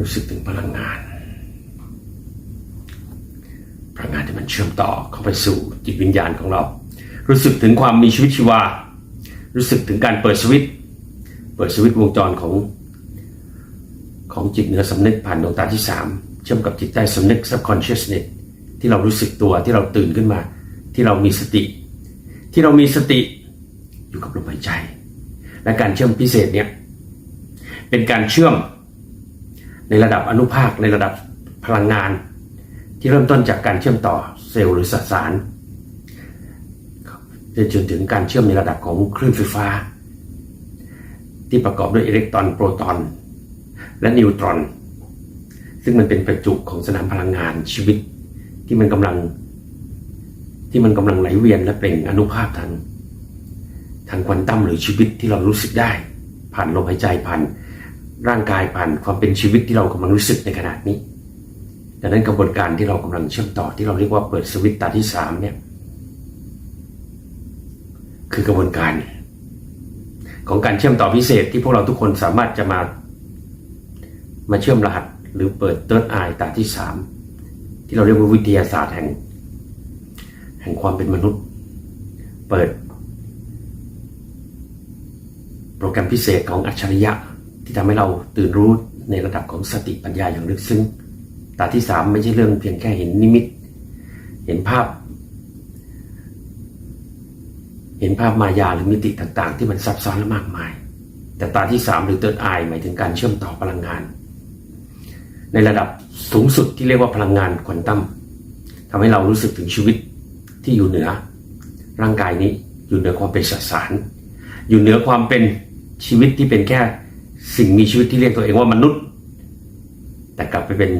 รู้สึกถึงพลังงาน พลังงานที่มันเชื่อมต่อเข้าไปสู่จิตวิญญาณของเรา รู้สึกถึงความมีชีวิตชีวา รู้สึกถึงการเปิดสวิตเปิดสวิตวงจรของของจิตเหนือสำนึกผ่านดวงตาที่สามเชื่อมกับจิตใต้สำนึก subconsciousness ที่เรารู้สึกตัวที่เราตื่นขึ้นมา ที่เรามีสติ ที่เรามีสติอยู่กับลมหายใจ และการเชื่อมพิเศษเนี่ยเป็นการเชื่อม ในระดับอนุภาคในระดับพลังงาน ที่เริ่มต้นจากการเชื่อมต่อเซลล์หรือสสารจนถึงการเชื่อมในระดับของคลื่นไฟฟ้า ที่ประกอบด้วยอิเล็กตรอนโปรตอน และนิวตรอน ซึ่งมันเป็นประจุของสนามพลังงานชีวิต ที่มันกำลัง ที่มันกำลังไหลเวียนและเปล่งอนุภาคทางทางควอนตัมหรือชีวิตที่เรารู้สึกได้ ผ่านลมหายใจผ่าน ร่างกายผ่านความเป็นชีวิตที่เรากำลังรู้สึกในขณะนี้ ดังนั้นกระบวนการที่เรากำลังเชื่อมต่อที่เราเรียกว่าเปิดสวิตช์ตาที่สามเนี่ยคือกระบวนการ ของการเชื่อมต่อพิเศษที่พวกเราทุกคนสามารถจะมา มาเชื่อมรหัสหรือเปิดเติร์ดไอตาที่สามที่เราเรียกว่าวิทยาศาสตร์แห่ง แห่งความเป็นมนุษย์ เปิด โปรแกรมพิเศษของอัจฉริยะ ที่ทำให้เราตื่นรู้ในระดับของสติปัญญาอย่างลึกซึ้งตาที่สามไม่ใช่เรื่องเพียงแค่เห็นนิมิต เห็นภาพ เห็นภาพมายาหรือมิติต่างๆ ที่มันซับซ้อนและมากมาย แต่ตาที่สามหรือเติร์ดไอหมายถึงการเชื่อมต่อพลังงาน ในระดับสูงสุดที่เรียกว่าพลังงานควอนตัมทำให้เรารู้สึกถึงชีวิตที่อยู่เหนือ ร่างกายนี้อยู่เหนือความเป็นสสาร อยู่เหนือความเป็นชีวิตที่เป็นแค่ สิ่งมีชีวิตที่เรียกตัวเองว่ามนุษย์ แต่กลับไปเป็น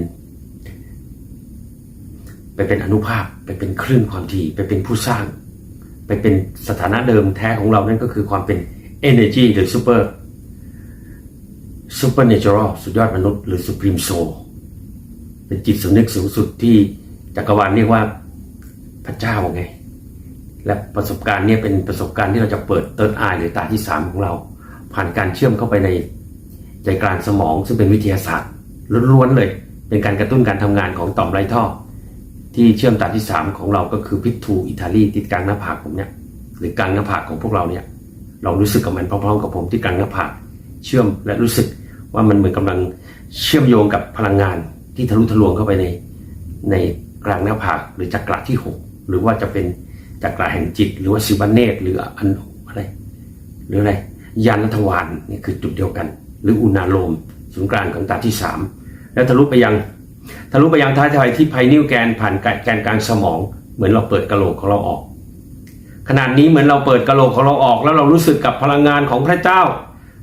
ไปเป็นอนุภาพ ไปเป็นคลื่นความถี่ไปเป็นผู้สร้าง ไปเป็นสถานะเดิมแท้ของเรานั่นก็คือความเป็น energy หรือ super supernatural สุดยอดมนุษย์หรือ supreme soul เป็นจิตสำนึกสูงสุดที่จักรวาลเรียกว่าพระเจ้าไง และประสบการณ์เนี้เป็นประสบการณ์ที่เราจะเปิดเติร์ดไอหรือตาที่สามของเรา ผ่านการเชื่อมเข้าไปใน ใจกลางสมองซึ่งเป็นวิทยาศาสตร์ล้วนๆเลย เป็นการกระตุ้นการทำงานของต่อมไรท่อ ที่เชื่อมตาที่สามของเราก็คือพิทูอิตาลีติดกลางหน้าผากผมเนี่ยหรือกลางหน้าผากของพวกเราเนี่ยเรารู้สึกกับมันพร้อมๆกับผมที่กลางหน้าผากเชื่อมและรู้สึกว่ามันเหมือนกำลังเชื่อมโยงกับพลังงานที่ทะลุทะลวงเข้าไปในในกลางหน้าผากหรือจักระที่หกหรือว่าจะเป็นจักระแห่งจิต หรือว่าสิบันเนตหรืออันอะไรหรืออะไรยานทวารนี่คือจุดเดียวกัน หรืออุณาโลมศูนย์กลางของตาที่สามแล้วทะลุไปยังทะลุไปยังท้ายทอยที่ไพนิวแกนผ่านแกนกลางสมอง เหมือนเราเปิดกระโหลกของเราออก ขนาดนี้เหมือนเราเปิดกระโหลกของเราออก แล้วเรารู้สึกกับพลังงานของพระเจ้า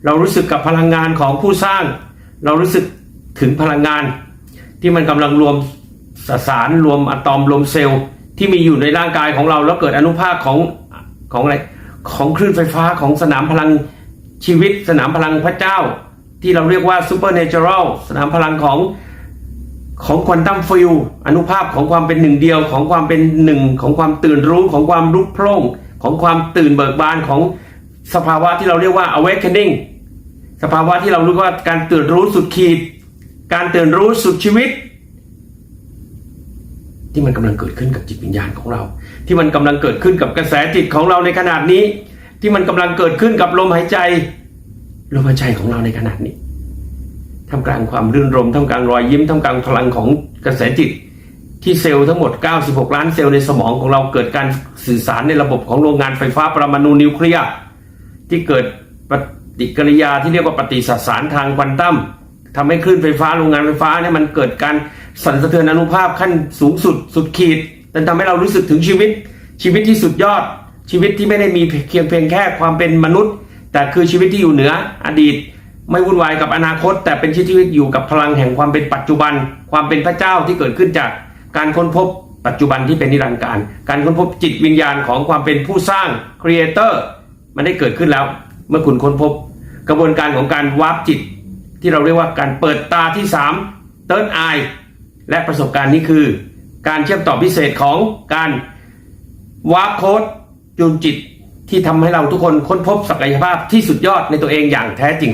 เรารู้สึกกับพลังงานของผู้สร้าง เรารู้สึกถึงพลังงาน ที่มันกำลังรวมสสารรวมอะตอมรวมเซลล์ที่มีอยู่ในร่างกายของเรา แล้วเกิดอนุภาคของของอะไรของคลื่นไฟฟ้าของสนามพลัง ชีวิตสนามพลังพระเจ้า ที่เราเรียกว่าซูเปอร์เนเจอรัลสนามพลังของของควอนตัมฟิลอนุภาพของความเป็นหนึ่งเดียวของความเป็นหนึ่งของความตื่นรู้ของความรุกโพล่งของความตื่นเบิกบานของสภาวะที่เราเรียกว่า awakening สภาวะที่เรารียกว่าการตื่นรู้สุดขีด การตื่นรู้สุดชีวิต ที่มันกำลังเกิดขึ้นกับจิตวิญญาณของเรา ที่มันกำลังเกิดขึ้นกับกระแสจิตของเราในขนาดนี้ ที่มันกำลังเกิดขึ้นกับลมหายใจ ลมหายใจของเราในขนาดนี้ท่ามกลางความรื่นรมท่ามกลางรอยยิ้มท่ามกลางพลังของกระแสจิต ที่เซลล์ทั้งหมด 96 ล้านเซลล์ในสมองของเราเกิดการสื่อสารในระบบของโรงงานไฟฟ้าปรมาณูนิวเคลียร์ที่เกิดปฏิกิริยาที่เรียกว่าปฏิสสารทางควอนตัมทำให้คลื่นไฟฟ้าโรงงานไฟฟ้าเนี่ยมันเกิดการสั่นสะเทือนอนุภาพขั้นสูงสุดสุดขีดจนทำให้เรารู้สึกถึงชีวิตชีวิตที่สุดยอด ชีวิตที่ไม่ได้มีเพียงเพียงแค่ความเป็นมนุษย์ แต่คือชีวิตที่อยู่เหนืออดีต ไม่วุ่นวายกับอนาคต แต่เป็นชีวิตอยู่กับพลังแห่งความเป็นปัจจุบัน ความเป็นพระเจ้าที่เกิดขึ้นจากการค้นพบปัจจุบันที่เป็นนิรันดร์การ การค้นพบจิตวิญญาณของความเป็นผู้สร้างครีเอเตอร์มันได้เกิดขึ้นแล้ว เมื่อคุณค้นพบ กระบวนการของการวาร์ปจิต ที่เราเรียกว่าการเปิดตาที่3 Third Eye และประสบการณ์นี้คือ การเชื่อมต่อพิเศษของการวาร์ปโค้ด จูนจิตที่ทำให้เราทุกคนค้นพบศักยภาพที่สุดยอดในตัวเองอย่างแท้จริง